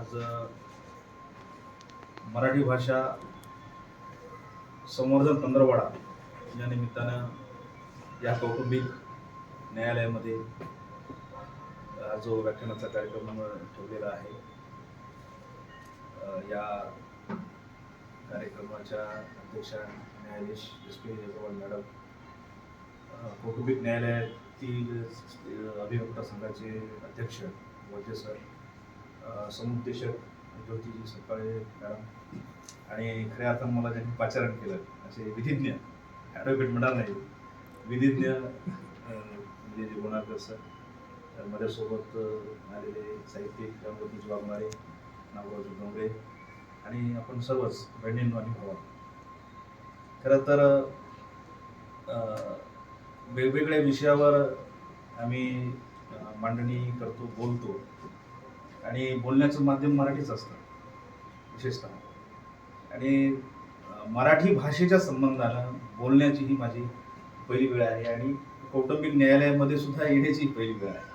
आज मराठी भाषा संवर्धन पंधरवाडा या निमित्तानं या कौटुंबिक न्यायालयामध्ये जो व्याख्यानाचा कार्यक्रम ठेवलेला आहे या कार्यक्रमाच्या अध्यक्षा न्यायाधीश एस पी जयगोपाल मॅडम कौटुंबिक न्यायालयातील अ, अभिवक्ता संघाचे अध्यक्ष वैद्य सर समुपदेशक ज्योतिजी सकाळे मॅडम. आणि खऱ्या अर्थानं मला ज्यांनी पाचारण केलं. असे विधिज्ञ ॲडव्होकेट म्हणणार नाही. विधिज्ञ म्हणजे जे गुणाकर सर तर माझ्यासोबत आलेले साहित्यिक गणपती वाघमारे नागराजू डोंगरे आणि आपण सर्वच बहिणींनो आणि भावा खरं तर वेगवेगळ्या विषयावर आम्ही मांडणी करतो बोलतो. आणि बोलण्याचं माध्यम मराठीच असतं विशेषतः. आणि मराठी भाषेच्या संबंधानं बोलण्याची ही माझी पहिली वेळ आहे आणि कौटुंबिक न्यायालयामध्ये सुद्धा येण्याची पहिली वेळ आहे.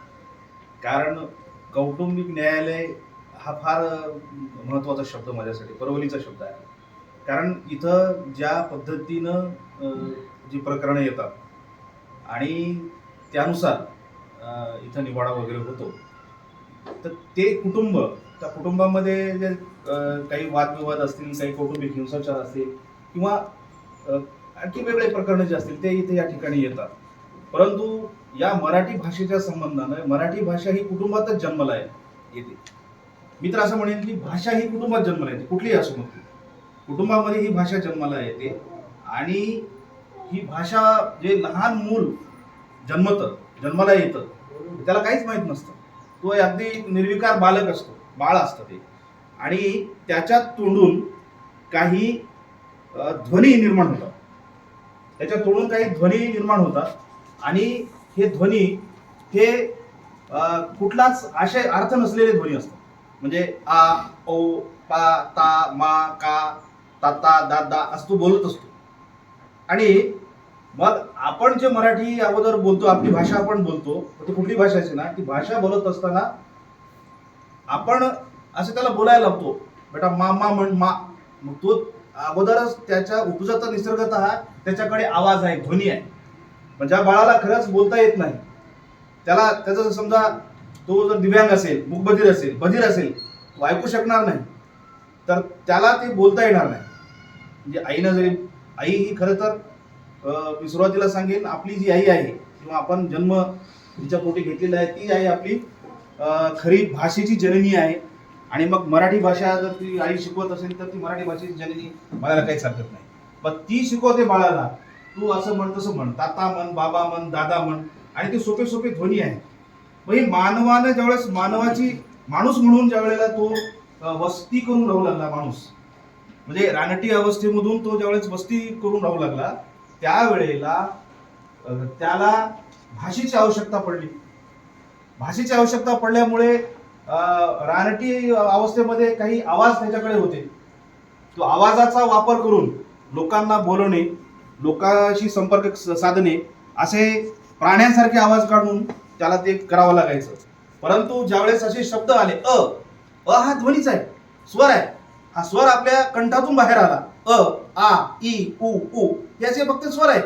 कारण कौटुंबिक न्यायालय हा फार महत्त्वाचा शब्द माझ्यासाठी परवलीचा शब्द आहे. कारण इथं ज्या पद्धतीनं जी प्रकरणं येतात आणि त्यानुसार इथं निवाडा वगैरे होतो तर ते कुटुंब त्या कुटुंबामध्ये जे काही वादविवाद असतील काही कौटुंबिक हिंसाचार असतील किंवा आणखी वेगळे प्रकरणं जे असतील ते इथे या ठिकाणी येतात. परंतु या मराठी भाषेच्या संबंधानं मराठी भाषा ही कुटुंबातच जन्माला आहे येते. मी तर असं म्हणेन की भाषा ही कुटुंबात जन्मला येते कुठलीही असू मग कुटुंबामध्ये ही भाषा जन्माला येते आणि ही भाषा जे लहान मूल जन्मतं जन्माला येतं त्याला काहीच माहीत नसतं. तो अगदी निर्विकार बालक असतो बाळ असतं ते. आणि त्याच्या तोंडून काही ध्वनी निर्माण होतात. त्याच्या तोंडून काही ध्वनी निर्माण होतात. आणि हे ध्वनी हे कुठलाच आशय अर्थ नसलेले ध्वनी असतात. म्हणजे आ ओ पा ता मा का ता दादा असं तो बोलत असतो. आणि मग आपण जे मराठी अगोदर बोलतो आपली भाषा आपण बोलतो ती कुठली भाषा असे ना ती भाषा बोलत असताना आपण असं त्याला बोलायला लागतो बेटा मा मा म्हण मा. मग तो अगोदरच त्याच्या उपजाचा निसर्गत हा त्याच्याकडे आवाज आहे ध्वनी आहे. पण ज्या बाळाला खरंच बोलता येत नाही त्याला त्याचा जर समजा तो जर दिव्यांग असेल मुखबधीर असेल बधीर असेल तो ऐकू शकणार नाही तर त्याला ते बोलता येणार नाही. म्हणजे आईनं जरी आई ही खरं तर मी सुरुवातीला सांगेन आपली जी आई आहे किंवा आपण जन्म तिच्या पोटी घेतलेला आहे ती आई आपली खरी भाषेची जननी आहे. आणि मग मराठी भाषा जर ती आई शिकवत असेल तर ती मराठी भाषेची जननी बाळाला काहीच हरकत नाही. पण ती शिकवते बाळाला तू असं म्हण तसं म्हण. ताता म्हण बाबा म्हण दादा म्हण आणि ते सोपे सोपे ध्वनी आहे मग हे मानवानं ज्यावेळेस मानवाची माणूस म्हणून ज्या वेळेला तो वस्ती करून राहू लागला माणूस म्हणजे रानटी अवस्थेमधून तो ज्यावेळेस वस्ती करून राहू लागला त्यावेळेला त्याला भाषेची आवश्यकता पडली. भाषेची आवश्यकता पडल्यामुळे रानटी अवस्थेमध्ये काही आवाज त्याच्याकडे होते. तो आवाजाचा वापर करून लोकांना बोलवणे लोकांशी संपर्क स- साधणे असे प्राण्यांसारखे आवाज काढून त्याला ते करावं लागायचं. परंतु ज्यावेळेस असे शब्द आले अ अ हा ध्वनीच आहे स्वर आहे. हा स्वर आपल्या कंठातून बाहेर आला. अ आ ई उ उ. याचे फक्त स्वर आहेत.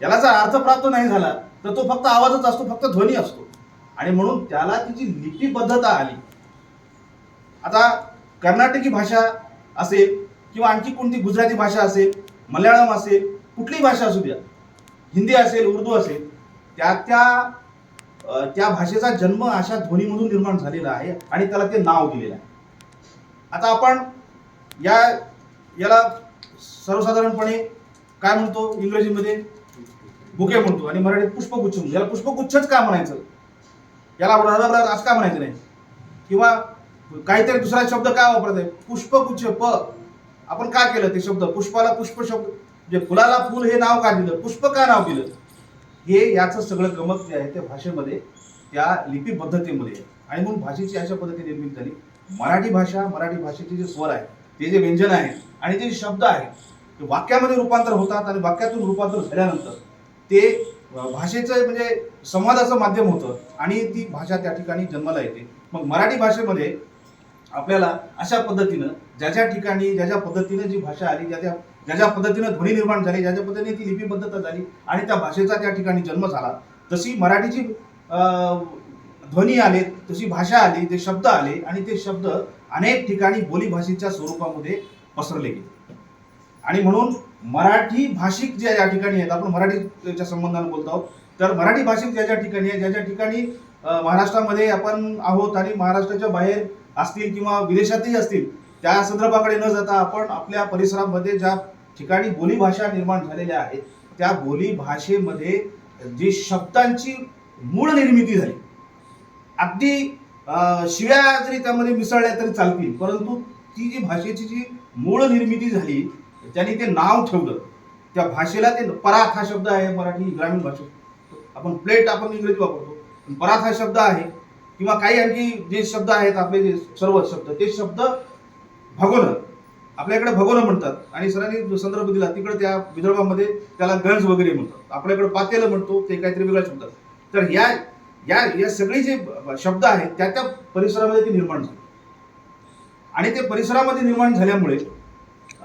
याला जर अर्थ प्राप्त नाही झाला तर तो फक्त आवाजच असतो फक्त ध्वनी असतो. आणि म्हणून त्याला तिची लिपिबद्धता आली. आता कर्नाटकी भाषा असेल किंवा आणखी कोणती गुजराती भाषा असेल मल्याळम असेल कुठलीही भाषा असू द्या हिंदी असेल उर्दू असेल त्या त्या त्या भाषेचा जन्म अशा ध्वनीमधून निर्माण झालेला आहे आणि त्याला ते नाव दिलेलं आहे. आता आपण या याला सर्वसाधारणपणे काय म्हणतो इंग्रजीमध्ये? बुके म्हणतो आणि मराठीत पुष्पगुच्छ म्हणतो. याला पुष्पगुच्छच का म्हणायचं? याला रडरड असं का म्हणायचं नाही? किंवा काहीतरी दुसरा शब्द काय वापरत आहे? पुष्पगुच्छ प. आपण का केलं ते शब्द? पुष्पाला पुष्प शब्द म्हणजे फुलाला फुल हे नाव का दिलं? पुष्प का नाव दिलं? हे याचं सगळं गमक जे आहे त्या भाषेमध्ये त्या लिपी पद्धतीमध्ये आणि म्हणून भाषेची अशा पद्धतीने निर्मिती झाली. मराठी भाषा मराठी भाषेचे जे स्वर आहे ते जे व्यंजन आहे आणि ते जे शब्द आहे वाक्यामध्ये रूपांतर होतात आणि वाक्यातून रूपांतर झाल्यानंतर ते भाषेचं म्हणजे संवादाचं माध्यम होतं आणि ती भाषा त्या ठिकाणी जन्माला येते. मग मराठी भाषेमध्ये आपल्याला अशा पद्धतीनं ज्या ज्या ठिकाणी ज्या ज्या पद्धतीनं जी भाषा आली ज्या ज्या ज्या ज्या पद्धतीनं ध्वनी निर्माण झाली ज्या ज्या पद्धतीने ती लिपिबद्धता झाली आणि त्या भाषेचा त्या ठिकाणी जन्म झाला तशी मराठीची ध्वनी आले तशी भाषा आली ते शब्द आले आणि ते शब्द अनेक ठिकाणी बोलीभाषेच्या स्वरूपामध्ये पसरले गेले. आणि म्हणून मराठी भाषिक जे या ठिकाणी आहेत आपण मराठीच्या संबंधाने बोलत आहोत तर मराठी भाषिक ज्या ज्या ठिकाणी आहे ज्या ज्या ठिकाणी महाराष्ट्रामध्ये आपण आहोत आणि महाराष्ट्राच्या बाहेर असतील किंवा विदेशातही असतील त्या संदर्भाकडे न जाता आपण आपल्या परिसरामध्ये ज्या ठिकाणी बोलीभाषा निर्माण झालेल्या आहेत त्या बोली भाषेमध्ये जी शब्दांची मूळ निर्मिती झाली अगदी शिव्या जरी त्यामध्ये मिसळल्या तरी चालतील परंतु ती जी भाषेची जी मूळ निर्मिती झाली त्यांनी ते नाव ठेवलं त्या भाषेला ते परात हा शब्द आहे मराठी ग्रामीण भाषेत. आपण प्लेट आपण इंग्रजी वापरतो पण परात हा शब्द आहे किंवा काही आणखी जे शब्द आहेत आपले जे सर्व शब्द ते शब्द भगोनं आपल्याकडे भगोनं म्हणतात. आणि सरांनी संदर्भ दिला तिकडे त्या विदर्भामध्ये त्याला गंज वगैरे म्हणतात. आपल्याकडे पातेलं म्हणतो ते काहीतरी वेगळा शब्द तर या या या सगळे जे शब्द आहेत त्या त्या परिसरामध्ये ते निर्माण झाले. आणि ते परिसरामध्ये निर्माण झाल्यामुळे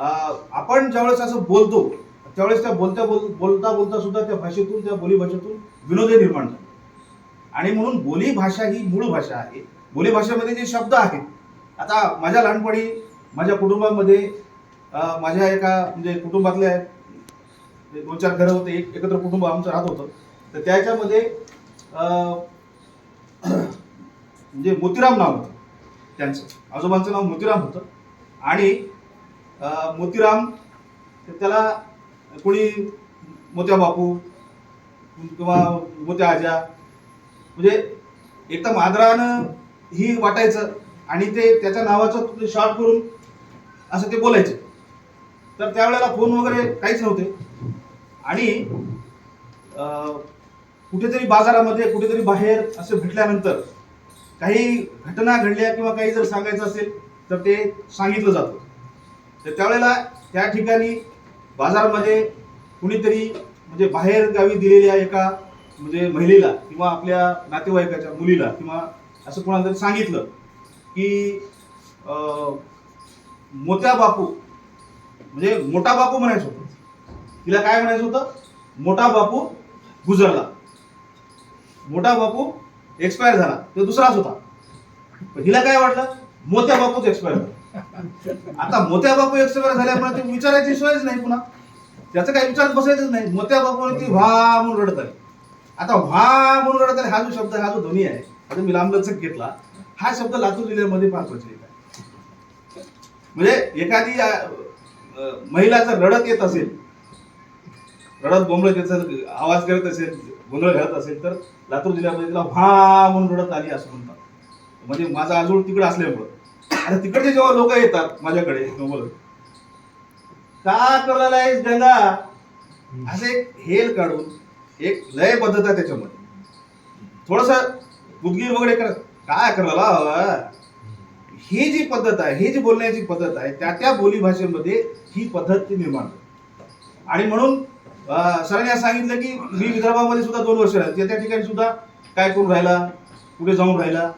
आपण ज्यावेळेस असं बोलतो त्यावेळेस त्या बोलत्या बोल बोलता बोलता सुद्धा त्या भाषेतून त्या बोलीभाषेतून भाषेतून निर्माण झाले. आणि म्हणून बोलीभाषा ही मूळ भाषा आहे. बोलीभाषेमध्ये जे शब्द आहेत आता माझ्या लहानपणी माझ्या कुटुंबामध्ये माझ्या एका म्हणजे कुटुंबातल्या दोन चार घरं होते एक एकत्र कुटुंब आमचं राहत होतं. तर त्याच्यामध्ये म्हणजे मोतीराम नाव होतं त्यांचं. आजोबांचं नाव मोतीराम होतं. आणि मोतीराम तर त्याला कोणी मोत्या बापू किंवा मोत्या आजा म्हणजे एक तर आदरानं ही वाटायचं आणि ते त्याच्या नावाचं शॉर्ट करून असं ते बोलायचे. तर त्यावेळेला फोन वगैरे काहीच नव्हते. आणि कुठेतरी बाजारामध्ये कुठेतरी बाहेर असं भेटल्यानंतर काही घटना घडल्या किंवा काही जर सांगायचं असेल तर ते सांगितलं जातं. तर त्यावेळेला त्या ठिकाणी बाजारामध्ये कुणीतरी म्हणजे बाहेर गावी दिलेल्या एका म्हणजे महिलेला किंवा आपल्या नातेवाईकाच्या मुलीला किंवा असं कोणाला तरी सांगितलं की मोत्या बापू म्हणजे मोठा बापू म्हणायचं होतं. तिला काय म्हणायचं होतं? मोठा बापू गुजरला. मोठा बापू एक्सपायर झाला. तो दुसराच होता. हिला काय वाटलं? मोत्या बापूच एक्सपायर झाला. आता मोत्या बापू एक्सपायर झाल्यामुळे ते विचारायची सोयच नाही पुन्हा. त्याचं काही विचार बसायचंच नाही. मोत्या बापूने ती व्हा म्हणून रडत आली आता व्हा म्हणून रडत आली हा जो शब्द हा जो ध्वनी आहे आता मी लांबलचक घेतला हा शब्द लातूर जिल्ह्यामध्ये फार प्रचलित आहे. म्हणजे एखादी महिला जर रडत येत असेल रडत बोंबळत त्याचा आवाज करत असेल गोंधळ घालत असेल तर लातूर जिल्ह्यामध्ये तिला व्हा म्हणून रडत आली असं म्हणतात. म्हणजे माझा आजूळ तिकडे असल्यामुळं. आता तिकडचे जेव्हा लोक येतात माझ्याकडे बोलत का करायला आहेस गंगा? असं एक हेल काढून एक लय पद्धत आहे त्याच्यामध्ये. थोडस गुदगीर वगैरे करत काय करायला हवा ही जी पद्धत आहे ही जी बोलण्याची पद्धत आहे त्या त्या बोली भाषेमध्ये ही पद्धत ती निर्माण आणि म्हणून सरांनी असं सांगितलं की मी विदर्भामध्ये सुद्धा दोन वर्ष राहिले. त्या ठिकाणी सुद्धा काय करून राहिला? कुठे जाऊन राहिला?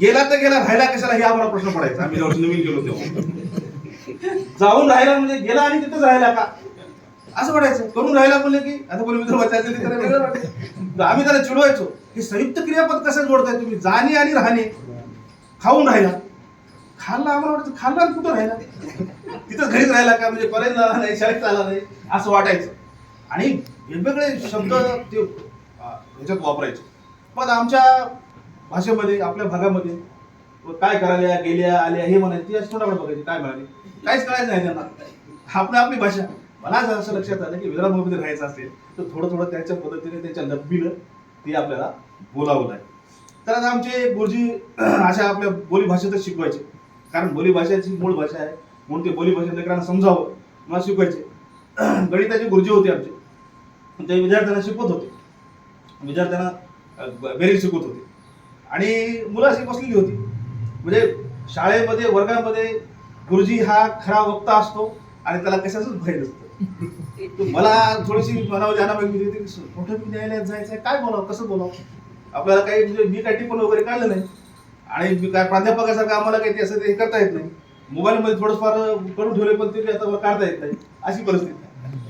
गेला तर गेला राहिला कशाला? हे आम्हाला प्रश्न पडायचा. आम्ही जेव्हा नवीन गेलो तेव्हा. जाऊन राहिला म्हणजे गेला आणि तिथंच राहिला का? असं वाटायचं करून राहिला म्हणले की आता कोणी विदर्भात असेल तर वेगळं तर आम्ही त्याला चिडवायचो. हे संयुक्त क्रियापद कसं जोडताय तुम्ही? जाणे आणि राहणे. खाऊन राहिला. खाल्ला आम्हाला वाटतं खाल्ला आणि कुठं राहिला? तिथंच घरीच राहिला का? म्हणजे कॉलेजला आला नाही शाळेत आला नाही असं वाटायचं. आणि वेगवेगळे शब्द ते ह्याच्यात वापरायचे. पण आमच्या भाषेमध्ये आपल्या भागामध्ये. काय करायला गेल्या आल्या हे म्हणायचे ती अशी तोंडाकडे बघायची? काय म्हणाले? काहीच कळायचं नाही त्यांना. आपण आपली भाषा. मला असं लक्षात आलं की विदर्भामध्ये राहायचं असेल तर थोडं थोडं त्यांच्या पद्धतीने त्यांच्या लब्बीनं ते आपल्याला बोलावं लागेल. तर आता आमचे गुरुजी अशा आपल्या बोली भाषेतच शिकवायचे. कारण बोलीभाषेची मूळ भाषा आहे. म्हणून ते बोली भाषेत लेकरांना समजावं मला शिकवायचे. गणिताचे गुरुजी होते आमचे. ते विद्यार्थ्यांना शिकवत होते. विद्यार्थ्यांना बेरीज शिकवत होते. आणि मुलं अशी बसलेली होती. म्हणजे शाळेमध्ये वर्गामध्ये गुरुजी हा खरा वक्ता असतो आणि त्याला कशाच भय नसतं. मला थोडीशी मनावर कुठं मी न्यायालयात जायचं आहे काय बोलावं? कसं बोलावं? आपल्याला काही म्हणजे मी काय टिपण वगैरे काढलं नाही. आणि मी काय प्राध्यापकासारखं आम्हाला काही ते असं ते करता येत नाही. मोबाईलमध्ये थोडंफार करून ठेवले पण ते आता काढता येत नाही. अशी परिस्थिती.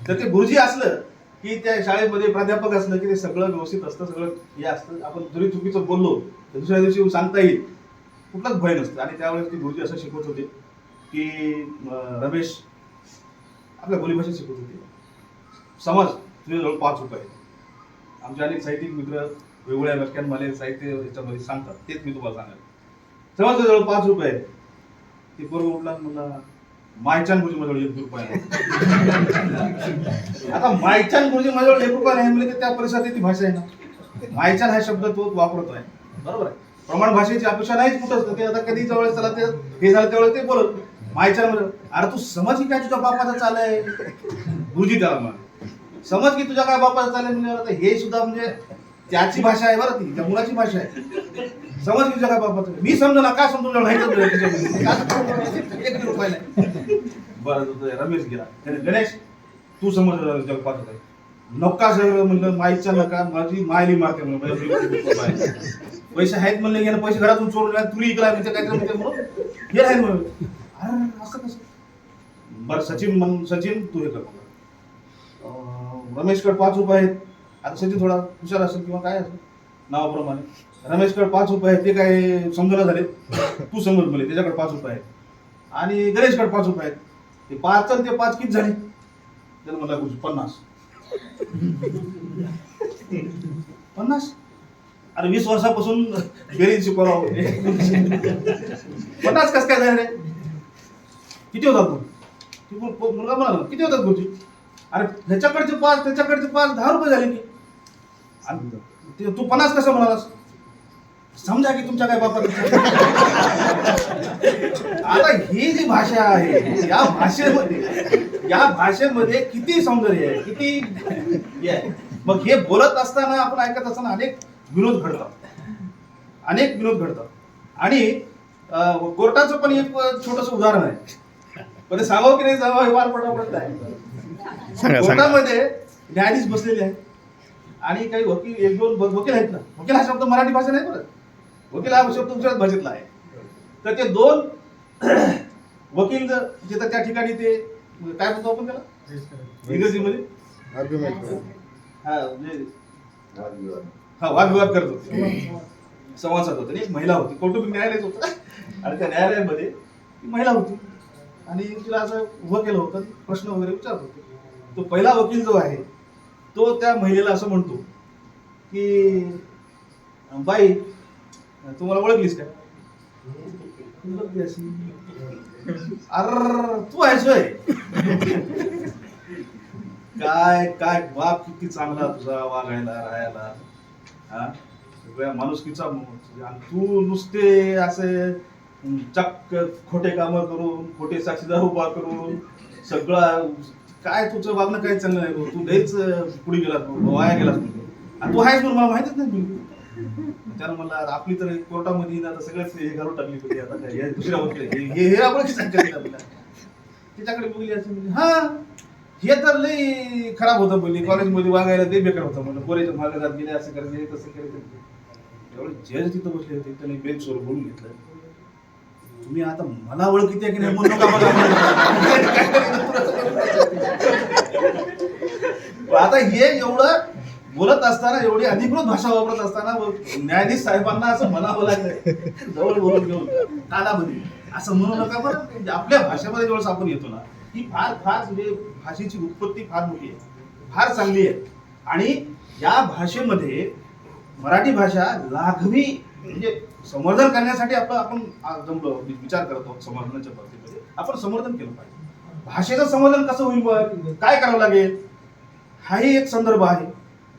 तर ते गुरुजी असलं की त्या शाळेमध्ये प्राध्यापक असलं की ते सगळं व्यवस्थित असतं सगळं हे असतं आपण जरी चुकीचं बोललो तर दुसऱ्या दिवशी सांगता येईल. कुठलाच भय नसतं. आणि त्यावेळेस ती गुरुजी असं शिकवत होते की रमेश आपल्या बोलीभाषा शिकवत होते. समज तुझ्याजवळ पाच रुपये आमच्या आमचे अनेक साहित्यिक मित्र वेगवेगळ्या व्याख्यानमाले साहित्य याच्यामध्ये सांगतात. तेच मी तुम्हाला सांगाल. समज तुझ्याजवळ पाच रुपये आहेत. ते पूर्व उठला आणि म्हणला मायचान गुरुजी माझ्याजवळ एक रुपया आहे. आता मायचान गुरुजी माझ्याजवळ एक रुपया नाही म्हणजे त्या परिसरात ती भाषा आहे ना. मायचान हा शब्द तो वापरतोय बरोबर आहे. प्रमाण भाषेची अपेक्षा नाहीच कुठं असतं. ते आता कधी जवळ त्याला ते हे झालं त्यावेळेस ते बोलत. मायचान म्हणजे अरे तू समज की काय तुझ्या बापाचं चालय गुरुजी त्याला म्हणा समज की तुझ्या काय बापाचं चालय म्हणजे आता हे सुद्धा म्हणजे त्याची भाषा आहे बरं ती त्या मुलाची भाषा आहे. समज की तुझ्या काय बापाचं मी समजा ना काय समजून नाही बरं तो रमेश गेला. गणेश तू समज जग पाहत होता. नक्का सर म्हणलं माईच्या नका माझी मायली मारते म्हणलं. पैसे आहेत म्हणले यानं पैसे घरातून चोरून तुरी इकला म्हणजे काय म्हणते म्हणून. हे राहील म्हणून. अरे असं कसं? बरं सचिन म्हण सचिन तू हे कर. रमेशकडे पाच रुपये आहेत. आता सचिन थोडा हुशार असेल किंवा काय असेल नावाप्रमाणे. रमेशकडे पाच रुपये आहेत ते काय समजून झाले तू समज म्हणे त्याच्याकडे पाच रुपये आहेत. आणि गणेशकडे पाच रुपये आहेत. ते पाच आणि ते पाच किती झाले? त्याला म्हणला कुठे पन्नास. पन्नास? अरे वीस वर्षापासून बेरीज शिकवला पन्नास कस काय झाले किती होतात तू ती मुलगा म्हणाला किती होतात गुरुजी? अरे ह्याच्याकडचे पाच त्याच्याकडचे पाच दहा रुपये झाले की. ते- तू पन्नास कसं म्हणालास? समजा की तुमच्या काय बापा आता ही जी भाषा आहे या भाषेमध्ये या भाषेमध्ये किती सौंदर्य आहे किती आहे. मग हे बोलत असताना आपण ऐकत असताना अनेक विनोद घडतात. अनेक विनोद घडतात. आणि कोर्टाचं पण एक छोटस उदाहरण आहे. पण सांगावं की नाही सांगावं हे वार पडत आहे. कोर्टामध्ये न्यायाधीश बसलेले आहेत. आणि काही वकील एक दोन वकील आहेत ना. वकील हा शब्द मराठी भाषा नाही बरं वकील हा शब्द दुसऱ्याच भाषेतला आहे. तर ते दोन वकील जिथं त्या ठिकाणी ते काय म्हणतो आपण त्याला? इंग्रजीमध्ये म्हणजे हा वादविवाद करत होते. संवाद साधत होते. एक महिला होती. कौटुंबिक न्यायालयच होतं. आणि त्या न्यायालयामध्ये ती महिला होती. आणि तिला असं उभं केलं होतं. प्रश्न वगैरे विचारत होते. तो पहिला वकील जो आहे तो त्या महिलेला असं म्हणतो की बाई तुम्हाला ओळखलीस काय अर तू आहेस होय. काय काय बाप किती चांगला तुझा वागायला राहायला. हा? सगळ्या माणुसकीचा आणि तू नुसते असे चक्क खोटे काम करून खोटे साक्षीदार उभा करून सगळा काय तुझं वागणं काय चांगलं नाही तू लयच पुढे गेलास तू वाया गेलास. आणि तू आहेस म्हणून मला माहितच नाही बिलकुल त्यानं मला आपली तर कोर्टामध्ये ना आता सगळ्याच हे घालून टाकली होती आता काय हे दुसऱ्या वकील हे हे हे आपण त्याच्याकडे तिच्याकडे बघली असं म्हणजे हा हे तर लई खराब होतं बोलली कॉलेजमध्ये वागायला ते बेकार होतं म्हणलं पोरेच्या मागे जात गेले असं करायचं हे तसं करायचं एवढं जज तिथं बसले होते त्याने बेंचवर बोलून घेतलं. तुम्ही आता मला ओळखीत आहे की नाही म्हणून नका मला आता हे एवढं बोलत असताना एवढी अधिकृत भाषा वापरत असताना न्यायाधीश साहेबांना असं म्हणावं लागलं. जवळ बोलून घेऊन कानामध्ये. असं म्हणू नका बरं म्हणजे आपल्या भाषेमध्ये जेव्हा आपण येतो ना ही फार फार म्हणजे भाषेची उत्पत्ती फार मोठी आहे. फार चांगली आहे. आणि या भाषेमध्ये मराठी भाषा लाघवी म्हणजे संवर्धन करण्यासाठी आपलं आपण जमलो विचार करतो संवर्धनाच्या बाबतीमध्ये. आपण संवर्धन केलं पाहिजे. भाषेचं संवर्धन कसं होईल काय करावं लागेल? हाही एक संदर्भ आहे.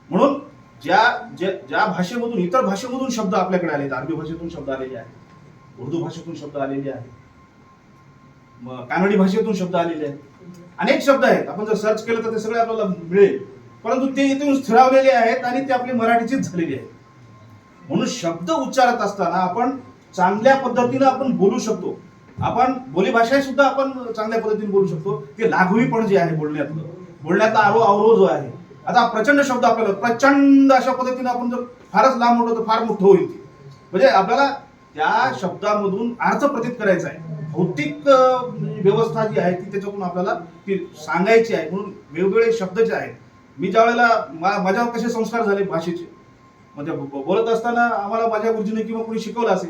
म्हणून ज्या ज्या ज्या भाषेमधून इतर भाषेमधून शब्द आपल्याकडे आले अरबी भाषेतून शब्द आलेले आहेत उर्दू भाषेतून शब्द आलेले आहेत मग कानडी भाषेतून शब्द आलेले आहेत. अनेक शब्द आहेत. आपण जर सर्च केलं तर ते सगळे आपल्याला मिळेल. परंतु ते इथून स्थिरावलेले आहेत आणि ते आपले मराठीचीच झालेले आहेत. म्हणून शब्द उच्चारत असताना आपण चांगल्या पद्धतीनं आपण बोलू शकतो. आपण बोलीभाषा सुद्धा आपण चांगल्या पद्धतीने बोलू शकतो. ते लाघवीपण जे आहे बोलण्यातलं. बोलण्यात आरो अवरो जो आहे आता प्रचंड शब्द आपल्याला प्रचंड अशा पद्धतीने आपण जर फारच लांब मोठं तर फार मोठं होईल ते. म्हणजे आपल्याला त्या शब्दामधून अर्थ प्रतीत करायचा आहे. भौतिक व्यवस्था जी आहे ती त्याच्यातून आपल्याला ती सांगायची आहे. म्हणून वेगवेगळे शब्द जे आहेत मी ज्या वेळेला मा- माझ्यावर कसे संस्कार झाले भाषेचे म्हणजे बोलत असताना आम्हाला माझ्या गुरुजीने किंवा कोणी शिकवलं असेल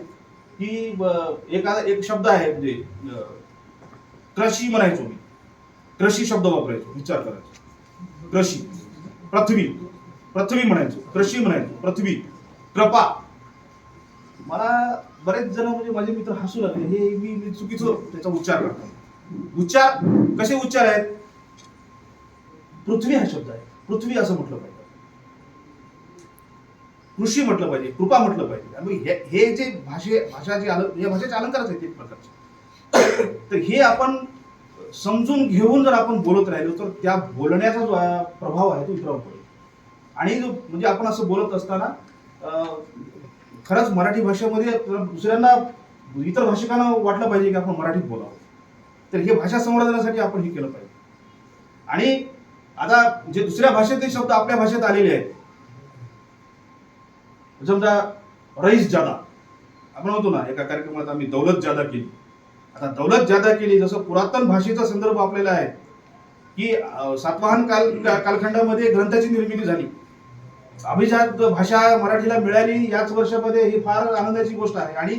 की ब- एखादा एक शब्द आहे म्हणजे अं, कृषी म्हणायचो मी. कृषी शब्द वापरायचो विचार करायचो. कृषी. पृथ्वी. पृथ्वी म्हणायचो. कृषी म्हणायचो. पृथ्वी. कृपा. मला बरेच जण म्हणजे माझे मित्र हसू लागले. हे मी मी चुकीचं त्याचा उच्चार करतो उच्चार? कसे उच्चार आहेत? पृथ्वी हा शब्द आहे. पृथ्वी असं म्हटलं पाहिजे. कृषी म्हटलं पाहिजे. कृपा म्हटलं पाहिजे. हे- जे भाषे भाषा जे आलं या भाषेचे अलंकारच आहेत एक प्रकारचे. तर हे आपण समजून घेऊन जर आपण बोलत राहिलो तर त्या बोलण्याचा जो प्रभाव आहे तो इतरावर पडेल. आणि जो म्हणजे आपण असं बोलत असताना खरंच मराठी भाषेमध्ये दुसऱ्यांना इतर भाषिकांना वाटलं पाहिजे की आपण मराठीत बोलावं. तर हे भाषा संवर्धनासाठी आपण हे केलं पाहिजे. आणि आता जे दुसऱ्या भाषेतले शब्द आपल्या भाषेत आलेले आहेत. समजा रईस जादा. आपण म्हणतो ना एका कार्यक्रमात आम्ही दौलत जादा केली. आता दौलत ज्यादा केली जसं पुरातन भाषेचा संदर्भ आपल्याला आहे की सातवाहन काल कालखंडामध्ये ग्रंथाची निर्मिती झाली. अभिजात भाषा मराठीला मिळाली याच वर्षामध्ये ही फार आनंदाची गोष्ट आहे. आणि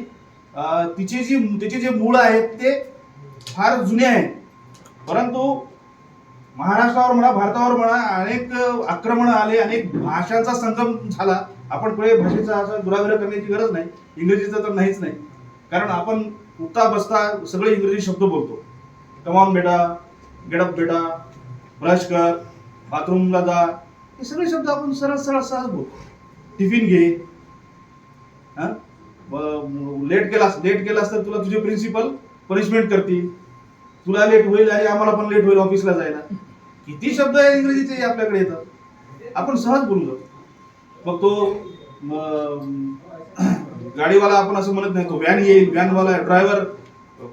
तिचे जी तिचे जे मूळ आहेत ते फार जुने आहेत. परंतु महाराष्ट्रावर म्हणा भारतावर म्हणा अनेक आक्रमण आले अनेक भाषांचा संगम झाला. आपण पुढे भाषेचा असा दुराग्रह करण्याची गरज नाही. इंग्रजीचा तर नाहीच नाही. कारण आपण उठता बसता सगळे इंग्रजी शब्द बोलतो. कमान बेटा गेटअप बेटा ब्रश कर बाथरूमला जा. हे सगळे शब्द आपण सरळ सरळ सहज बोलतो. टिफिन घे. लेट केलास लेट केलास तर तुला तुझे प्रिन्सिपल पनिशमेंट करतील. तुला लेट होईल आणि आम्हाला पण लेट होईल ऑफिसला जायला. किती शब्द आहे इंग्रजीचे आपल्याकडे येतात? आपण सहज बोलू जातो मग तो गाडीवाला आपण असं म्हणत नाही तो व्हॅन येईल व्हॅनवाला ड्रायव्हर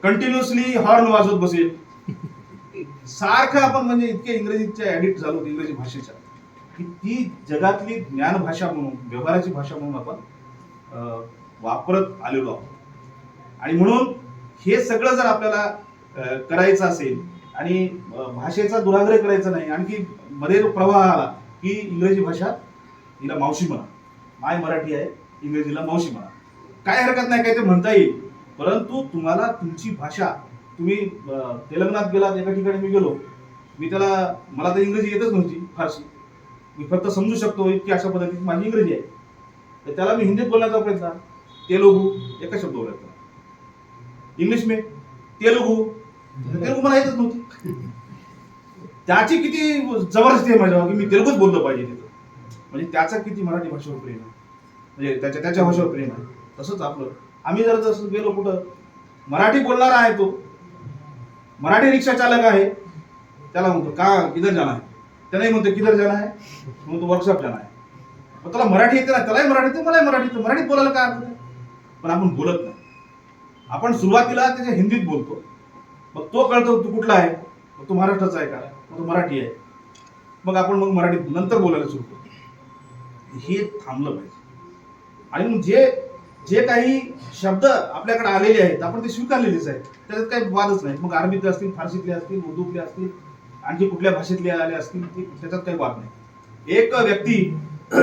कंटिन्युअसली हॉर्न वाजवत बसेल. सारखं आपण म्हणजे इतके इंग्रजीच्या ऍडिक्ट झालो इंग्रजी भाषेच्या. की ती जगातली ज्ञान भाषा म्हणून व्यवहाराची भाषा म्हणून आपण वापरत आलेलो आहोत. आणि म्हणून हे सगळं जर आपल्याला करायचं असेल आणि भाषेचा दुराग्रह करायचा नाही आणखी मध्ये जो प्रवाह आला की इंग्रजी भाषा हिला मावशी म्हणा. माय मराठी आहे इंग्रजीला मावशी म्हणा. काय हरकत नाही काय ते म्हणता येईल. परंतु तुम्हाला तुमची भाषा तुम्ही तेलंगणात गेलात एका ठिकाणी मी गेलो मी त्याला मला तर इंग्रजी येतच नव्हती फारशी. मी फक्त समजू शकतो इतकी अशा पद्धतीची माझी इंग्रजी आहे. तर त्याला मी हिंदीत बोलण्याचा प्रयत्न तेलुगू एका शब्द बोलायचा इंग्लिश मे तेलुगू. तेलुगू मला येतच नव्हती. त्याची किती जबरदस्ती आहे माझ्यावर की मी तेलुगूच बोललं पाहिजे तिथं. म्हणजे त्याचा किती मराठी भाषेवर प्रेम आहे. म्हणजे त्याच्या त्याच्या भाषेवर प्रेम आहे. तसंच आपलं. आम्ही जर जसं गेलो कुठं मराठी बोलणारा आहे तो. मराठी रिक्षा चालक आहे. त्याला म्हणतो का किधर जाणार आहे? त्यालाही म्हणतो किधर जाणार आहे? म्हणतो वर्कशॉप जाणार आहे. मग त्याला मराठी येते ना त्यालाही मराठी येते मलाही मराठी येते. मराठीत बोलायला काय अर्थ आहे? पण आपण बोलत नाही. आपण सुरुवातीला त्याच्या हिंदीत बोलतो. मग तो कळतो तू कुठला आहे? मग तो महाराष्ट्राचा आहे का? मग तो मराठी आहे. मग आपण मग मराठीत नंतर बोलायला सुरू करतो. हे थांबलं पाहिजे. आणि मग जे जे काही शब्द आपल्याकडे आलेले आहेत आपण ते स्वीकारलेलेच आहेत. त्याच्यात काही वादच नाही मग अरबीतले असतील फारसीतले असतील उर्दूतले असतील आणखी कुठल्या भाषेतले आले असतील त्याच्यात काही वाद नाही. एक व्यक्ती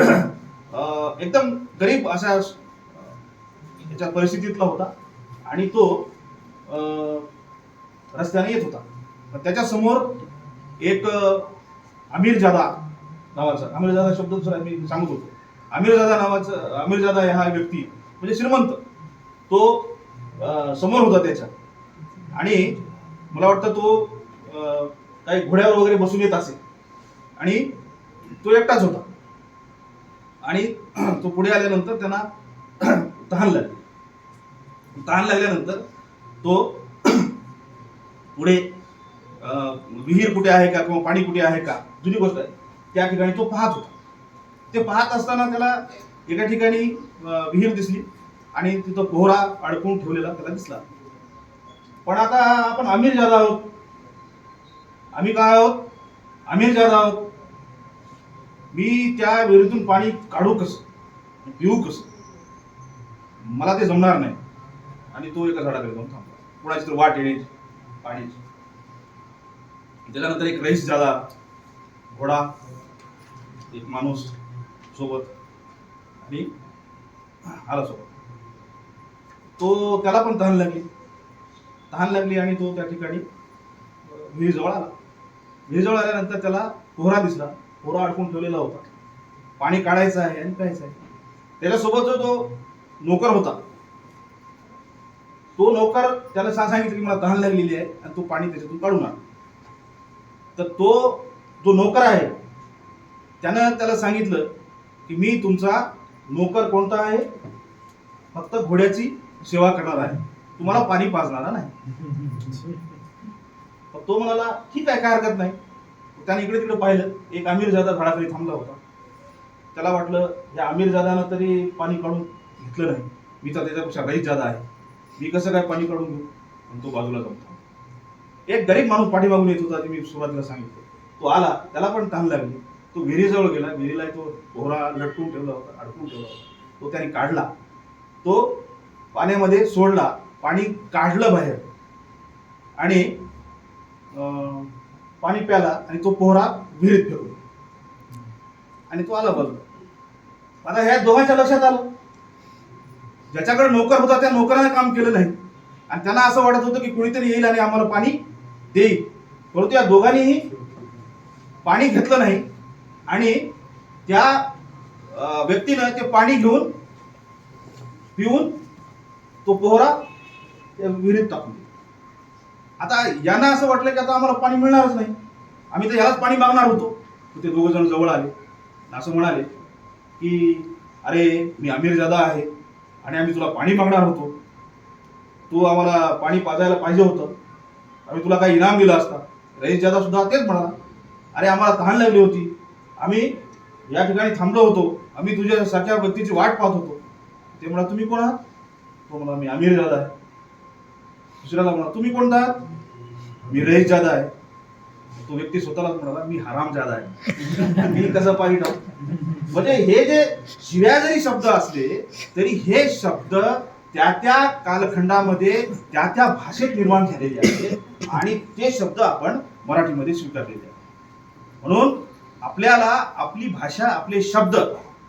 एकदम गरीब अशा याच्या परिस्थितीतला होता आणि तो रस्त्याने येत होता. त्याच्यासमोर एक अमीरजादा नावाचा अमीरजादा शब्द दुसरा मी सांगत होतो. अमीरजादा नावाचा अमीर हा व्यक्ती म्हणजे श्रीमंत. तो समोर होता त्याच्या. आणि मला वाटतं तो काही घोड्यावर वगैरे बसून येत असेल. आणि तो एकटाच होता. आणि तो पुढे आल्यानंतर त्यांना तहान लागली. तहान लागल्यानंतर तो पुढे विहीर कुठे आहे का किंवा पाणी कुठे आहे का जुनी गोष्ट आहे. त्या ठिकाणी तो पाहत होता. ते पाहत असताना त्याला एका ठिकाणी विहीर दिसली आणि तिथं पोहरा अडकून ठेवलेला त्याला दिसला. पण आता आपण अमीर जादा आहोत. आम्ही काय आहोत? आमिर जादा आहोत. मी त्या विहिरीतून पाणी काढू कसं? पिऊ कसं? मला ते जमणार नाही. आणि तो एका झाडाकडे जाऊन थांबला. कुणाची तर वाट येण्याची पाण्याची. त्याच्यानंतर एक रईस झाला. घोडा. एक माणूस सोबत. मी आला सोबत. तो त्याला पण तहान लागली. तहान लागली आणि तो त्या ठिकाणी विहिरीजवळ आला. विहिरीजवळ आल्यानंतर त्याला पोहरा दिसला. कोहरा अडकून ठेवलेला होता. पाणी काढायचं आहे आणि प्यायचं आहे. त्याच्यासोबत जो तो नोकर होता तो नोकर त्याला सांगितलं की मला तहान लागलेली आहे आणि तो पाणी त्याच्यातून काढून आण तर तो जो नोकर आहे त्यानं त्याला सांगितलं की मी तुमचा नोकर कोणता आहे? फक्त घोड्याची सेवा करणार आहे. तुम्हाला पाणी पाजणार नाही? मग तो म्हणाला ठीक आहे काय हरकत नाही. त्याने इकडे तिकडे पाहिलं. एक अमीरजादा झाडाखाली थांबला होता. त्याला वाटलं या अमीरजादानं तरी पाणी काढून घेतलं नाही. मी तर त्याच्यापेक्षा गरीब जादा आहे. मी कसं काय पाणी काढून घेऊ? आणि तो बाजूला जाऊन एक गरीब माणूस पाठीमागून येत होता ते मी सुरुवातीला सांगितलं. तो आला त्याला पण तहान लागली. तो विहिरीजवळ गेला. विहिरीला तो पोहरा लटकून ठेवला होता अडकून ठेवला होता. तो त्याने काढला. तो पाण्यामध्ये सोडला. पाणी काढलं बाहेर. आणि पाणी प्याला आणि तो पोहरा विहिरीत फेकला आणि तो आला बाजूला. आता ह्या दोघांच्या लक्षात आलं. ज्याच्याकडे नोकर होता त्या नोकराने काम केलं नाही. आणि त्यांना असं वाटत होतं की कुणीतरी येईल आणि आम्हाला पाणी देईल. परंतु या दोघांनीही पाणी घेतलं नाही. आणि त्या व्यक्तीनं ते पाणी घेऊन पिऊन तो पोहरा त्या विहिरीत टाकून आता यांना असं वाटलं की आता आम्हाला पाणी मिळणारच नाही. आम्ही तर ह्यालाच पाणी मागणार होतो. ते दोघं जण जवळ आले. असं म्हणाले की अरे मी अमीरजादा आहे आणि आम्ही तुला पाणी मागणार होतो. तू आम्हाला पाणी पाजायला पाहिजे होतं. आम्ही तुला काही इनाम दिला असता. रईस जादा सुद्धा तेच म्हणाला. अरे आम्हाला तहान लागली होती. आम्ही या ठिकाणी थांबलो होतो. आम्ही तुझ्या सारख्या व्यक्तीची वाट पाहत होतो. ते म्हणा तुम्ही कोण आहात? तो म्हणा मी अमीर जादा आहे. दुसऱ्याला म्हणा तुम्ही कोणता आहात? मी रईस जादा आहे. तो व्यक्ती स्वतःलाच म्हणाला मी हराम जादा आहे. मी कसं पाहिजे म्हणजे हे जे शिव्या जरी शब्द असले तरी हे शब्द त्या त्या कालखंडामध्ये त्या त्या भाषेत निर्माण झालेले आहेत आणि ते शब्द आपण मराठीमध्ये स्वीकारलेले आहेत. म्हणून आपल्याला आपली भाषा आपले शब्द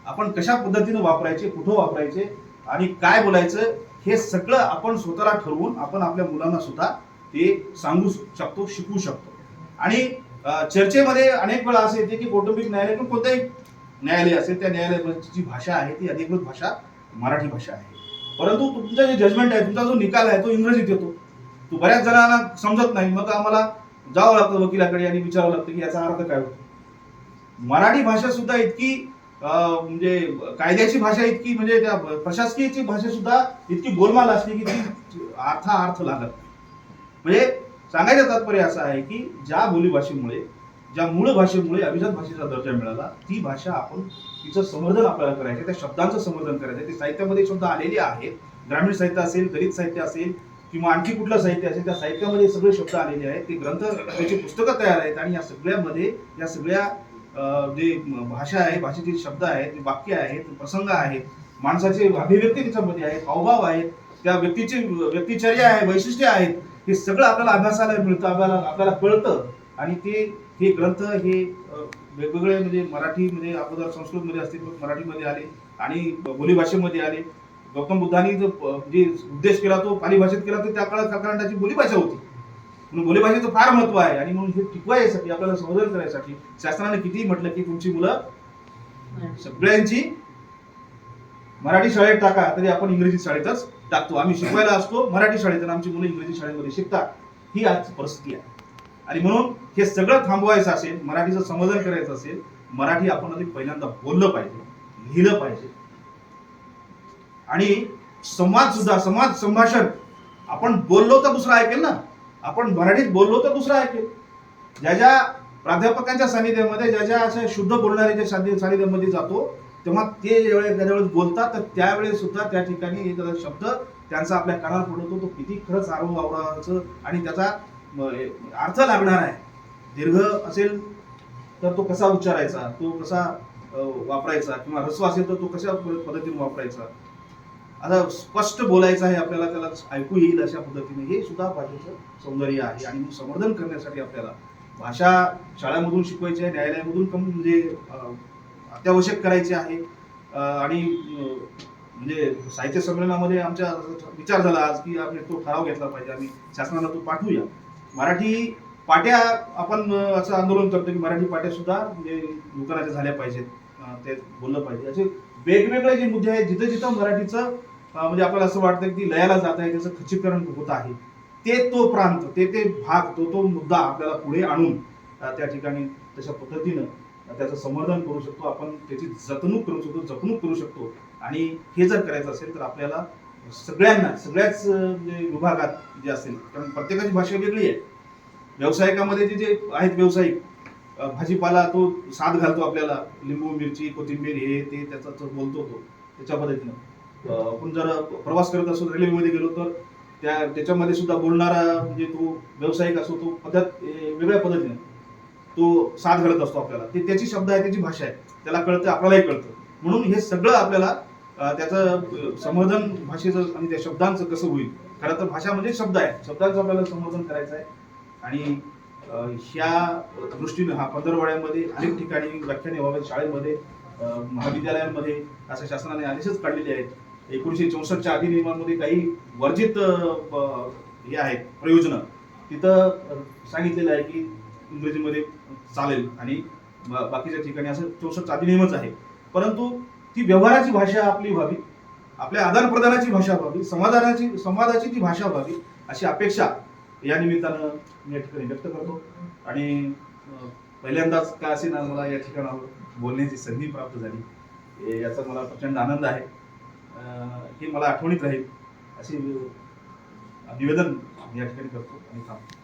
आपण कशा पद्धतीने वापरायचे कुठं वापरायचे आणि काय बोलायचं हे सगळं आपण स्वतःला ठरवून आपण आपल्या मुलांना सुद्धा ते सांगू शकतो शिकवू शकतो. आणि चर्चेमध्ये अनेक वेळा असे येते की कौटुंबिक न्यायालय किंवा कोणताही न्यायालय असेल त्या न्यायालयाची जी भाषा आहे ती अधिकृत भाषा मराठी भाषा आहे. परंतु तुमचा जे जजमेंट आहे तुमचा जो निकाल आहे तो इंग्रजीत येतो. तो बऱ्याच जणांना समजत नाही. मग आम्हाला जावं लागतं वकिलाकडे आणि विचारावं लागतं की याचा अर्थ काय होतो? मराठी भाषा सुद्धा इतकी अं, म्हणजे कायद्याची भाषा इतकी म्हणजे त्या प्रशासकीयची भाषा सुद्धा इतकी गोलमाल असली की ती अर्था अर्थ लागत म्हणजे सांगायचं तात्पर्य असं आहे की ज्या बोलीभाषेमुळे ज्या मूळ भाषेमुळे अभिजात भाषेचा दर्जा मिळाला ती भाषा आपण तिचं संवर्धन आपल्याला करायचं त्या शब्दांचं संवर्धन करायचं ते साहित्यामध्ये सुद्धा आलेले आहेत ग्रामीण साहित्य असेल दलित साहित्य असेल किंवा आणखी कुठलं साहित्य असेल त्या साहित्यामध्ये सगळे शब्द आलेले आहेत. ते ग्रंथ त्याची पुस्तकं तयार आहेत आणि या सगळ्यामध्ये या सगळ्या जे भाषा आहे भाषेचे शब्द आहेत ते वाक्य आहेत प्रसंग आहेत माणसाचे अभिव्यक्ती त्याच्यामध्ये आहेत हावभाव आहेत त्या व्यक्तीचे व्यक्तिचर्या आहे वैशिष्ट्ये आहेत हे सगळं आपल्याला अभ्यासाला मिळतं आपल्याला आपल्याला कळतं. आणि ते हे ग्रंथ हे वेगवेगळे म्हणजे मराठीमध्ये अगोदर संस्कृतमध्ये असतील मराठीमध्ये आले आणि बोलीभाषेमध्ये आले. गौतम बुद्धांनी जो जे उद्देश केला तो पाली भाषेत केला तर त्या काळात काकांडाची बोलीभाषा होती. म्हणून बोलीभाषेचं फार महत्त्व आहे. आणि म्हणून हे टिकवायसाठी आपल्याला संवर्धन करायसाठी. शासनाने कितीही म्हटलं की तुमची मुलं सगळ्यांची मराठी शाळेत टाका तरी आपण इंग्रजी शाळेतच टाकतो. आम्ही शिकवायला असतो मराठी शाळेत आमची मुलं इंग्रजी शाळेमध्ये शिकतात. ही आज परिस्थिती आहे. आणि म्हणून हे सगळं थांबवायचं असेल मराठीचं संवर्धन करायचं असेल मराठी आपण आधी पहिल्यांदा बोललं पाहिजे लिहिलं पाहिजे. आणि संवाद सुद्धा समाज संभाषण आपण बोललो तर दुसरं ऐकेल ना? आपण मराठीत बोललो तर दुसरं ऐकेल ज्या ज्या प्राध्यापकांच्या सानिध्यामध्ये ज्या ज्या अशा शुद्ध बोलणाऱ्याच्या सानि सानिध्यामध्ये जातो तेव्हा ते ज्यावेळेस ज्यावेळेस बोलतात तर त्यावेळेस सुद्धा त्या ठिकाणी एखादा शब्द त्यांचा आपल्या कानावर पडतो. तो किती खरंच आरो वावराचं आणि त्याचा अर्थ लागणार आहे. दीर्घ असेल तर तो कसा उच्चारायचा? तो कसा वापरायचा? किंवा ह्रस्व असेल तर तो कशा पद्धतीने वापरायचा? आता स्पष्ट बोलायचं आहे आपल्याला त्याला ऐकू येईल अशा पद्धतीने. हे सुद्धा भाषेचं सौंदर्य आहे आणि संवर्धन करण्यासाठी आपल्याला भाषा शाळांमधून शिकवायची आहे न्यायालयामधून कम म्हणजे अत्यावश्यक करायची आहे. आणि म्हणजे साहित्य संमेलनामध्ये आमच्या विचार झाला आज की आपण तो ठराव घेतला पाहिजे. आम्ही शासनाला तो पाठवूया. मराठी पाट्या आपण असं आंदोलन करतो की मराठी पाट्या सुद्धा म्हणजे दुकानाच्या झाल्या पाहिजेत ते बोललं पाहिजे. असे वेगवेगळे जे मुद्दे आहेत जिथं जिथं मराठीचं म्हणजे आपल्याला असं वाटतं की लयाला जात आहे त्याचं खचीकरण होत आहे. ते तो प्रांत ते ते भाग तो तो मुद्दा आपल्याला पुढे आणून त्या ठिकाणी तशा पद्धतीनं त्याचं संवर्धन करू शकतो. आपण त्याची जतणूक करू शकतो जपणूक करू शकतो. आणि हे जर करायचं असेल तर आपल्याला सगळ्यांना सगळ्याच विभागात जे असेल कारण प्रत्येकाची भाषा वेगळी आहे. व्यावसायिकामध्ये जे जे आहेत व्यावसायिक भाजीपाला तो साथ घालतो आपल्याला. लिंबू मिरची कोथिंबीर हे ते त्याचा जो बोलतो तो त्याच्या पद्धतीनं. आपण जर प्रवास करत असो रेल्वेमध्ये गेलो तर त्या त्याच्यामध्ये सुद्धा बोलणारा म्हणजे तो व्यावसायिक असो तो पद्धत वेगळ्या पद्धतीने तो साथ घडत असतो आपल्याला. ते त्याची शब्द आहे त्याची भाषा आहे. त्याला कळतं आपल्यालाही कळतं. म्हणून हे सगळं आपल्याला त्याचं संवर्धन भाषेचं आणि त्या शब्दांचं कसं होईल? खरं तर भाषा म्हणजे शब्द आहे. शब्दांचं आपल्याला संवर्धन करायचं आहे. आणि ह्या दृष्टीने हा पंधरवाड्यामध्ये अनेक ठिकाणी व्याख्याने व्हावेत. शाळेमध्ये महाविद्यालयांमध्ये असं शासनाने आदेशच काढलेले आहेत. एकोणीसशे चौसष्टच्या अधिनियमामध्ये काही वर्जित हे आहेत प्रयोजनं. तिथं सांगितलेलं आहे की इंग्रजीमध्ये चालेल आणि बा- बाकीच्या ठिकाणी असं चौसष्ट अधिनियमच आहे. परंतु ती व्यवहाराची भाषा आपली व्हावी आपल्या आदान प्रदानाची भाषा व्हावी समाधानाची संवादाची ती भाषा व्हावी अशी अपेक्षा या निमित्तानं मी या ठिकाणी व्यक्त करतो. आणि पहिल्यांदाच काय असेल ना मला या ठिकाणावर बोलण्याची संधी प्राप्त झाली याचा मला प्रचंड आनंद आहे. हे मला आठवणीत राहील असे निवेदन मी या ठिकाणी करतो आणि थांबतो.